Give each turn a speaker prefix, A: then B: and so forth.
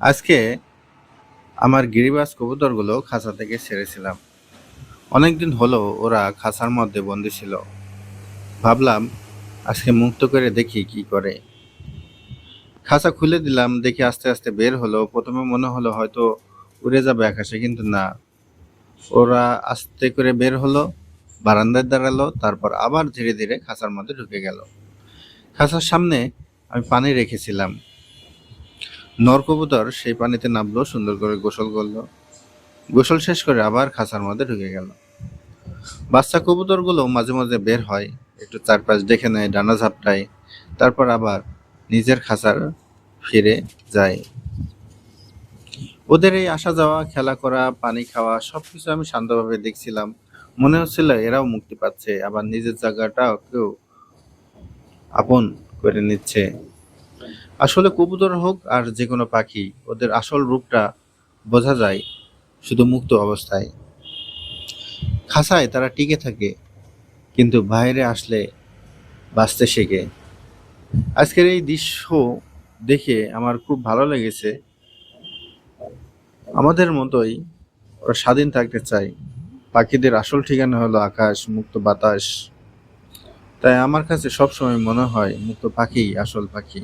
A: আজকে আমার গিরিবাস কবুতরগুলো খাঁচা থেকে ছেড়েছিলাম। অনেকদিন হলো ওরা খাঁচার মধ্যে বন্দি ছিল। ভাবলাম, আজকে মুক্ত করে দেখি কি করে। খাঁচা খুলে দিলাম, দেখি আস্তে আস্তে বের হলো। প্রথমে মনে হলো হয়তো উড়ে যাবে আকাশে, কিন্তু না। ওরা আস্তে করে বের হলো, বারান্দায় দাঁড়াল, তারপর আবার ধীরে ধীরে খাঁচার মধ্যে ঢুকে গেল। খাঁচার সামনে আমি পানি রেখেছিলাম। নরকবুতর সেই পানিতে নামলো, সুন্দর করে গোসল করল। গোসল শেষ করে আবার খাঁচার মধ্যে ঢুকে গেল। বাচ্চা কবুতরগুলো মাঝে মাঝে বের হয়, একটু চারপাশ দেখে নেয়, ডানা ঝাপটায়। তারপর আবার নিজের খাঁচার ফিরে যায়। ওদের এই আসা যাওয়া, খেলা করা, পানি খাওয়া, সবকিছু আমি শান্তভাবে দেখছিলাম। মনে হচ্ছিল এরাও মুক্তি পাচ্ছে, আবার নিজের জায়গাটাও কেউ আপন করে নিচ্ছে। আসলে কবুতর হোক আর যে কোনো পাখি, ওদের আসল রূপটা বোঝা যায় শুধু মুক্ত অবস্থায়। খাসায় তারা টিকে থাকে, কিন্তু বাইরে আসলে বাঁচতে শেখে। আজকের এই দৃশ্য দেখে আমার খুব ভালো লেগেছে। আমাদের মতোই ওরা স্বাধীন থাকতে চায়। পাখিদের আসল ঠিকানা হলো আকাশ, মুক্ত বাতাস। তাই আমার কাছে সবসময় মনে হয় মুক্ত পাখি আসল পাখি।